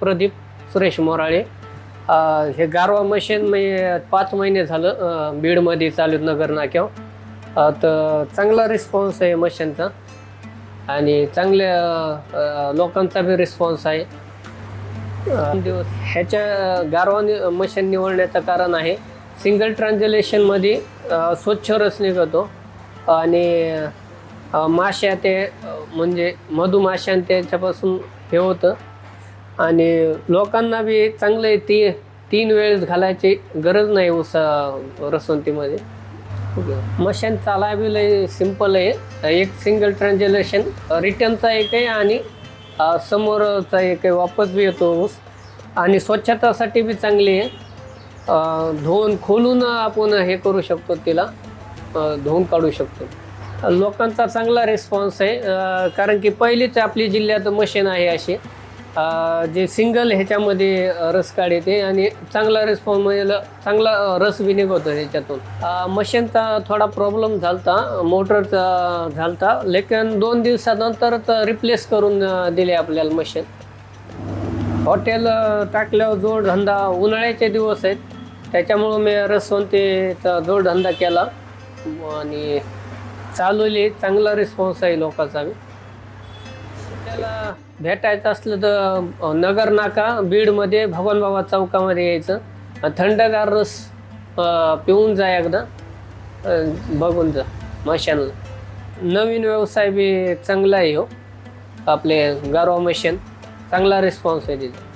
प्रदीप सुरेश मोराळे. हे गारवा मशीन मी पाच महिने झालं बीडमध्ये चालू आहेत नगर नाक्यावर. तर चांगला रिस्पॉन्स आहे मशीनचा आणि चांगल्या लोकांचा बी रिस्पॉन्स आहे. दिवस. ह्याच्या गारवा मशीन निवडण्याचं कारण आहे सिंगल ट्रान्झलेशनमध्ये स्वच्छ रस निघतो. आणि माश्या ते म्हणजे मधुमाश्या आणि त्याच्यापासून हे होतं. आणि लोकांना बी चांगले ती तीन वेळेस घालायची गरज नाही उसा रसवंतीमध्ये मशीन चालाय बी लय सिंपल आहे. एक सिंगल ट्रान्झलेशन रिटर्नचा एक आहे आणि समोरचा एक आहे वापस बी येतो ऊस. आणि स्वच्छतासाठी बी चांगली आहे. धुवून खोलून आपण हे करू शकतो तिला. धुवून काढू शकतो. लोकांचा चांगला रिस्पॉन्स आहे. कारण की पहिलीच आपली जिल्ह्यात मशीन आहे अशी. जे सिंगल ह्याच्यामध्ये रस काढते आणि चांगला रिस्पॉन्स म्हणजे चांगला रस बी निघतो ह्याच्यातून. मशीनचा थोडा प्रॉब्लेम झालता मोटरचा झालता. लेकिन दोन दिवसानंतरच रिप्लेस करून दिले आपल्याला मशीन हॉटेल टाकल्यावर जोडधंदा उन्हाळ्याचे दिवस आहेत. त्याच्यामुळं मी रसवंतीचा जोडधंदा केला. आणि चालवली चांगला रिस्पॉन्स आहे लोकांचा आपल्याला भेटायचं असलं तर नगर नाका बीडमध्ये भगवान बाबा चौकामध्ये यायचं. थंडगार रस पिऊन जा एकदा. बघून जा मशानला नवीन व्यवसाय बी चांगला आहे हो. आपले गारवा मशीन चांगला रिस्पॉन्स आहे तिथे.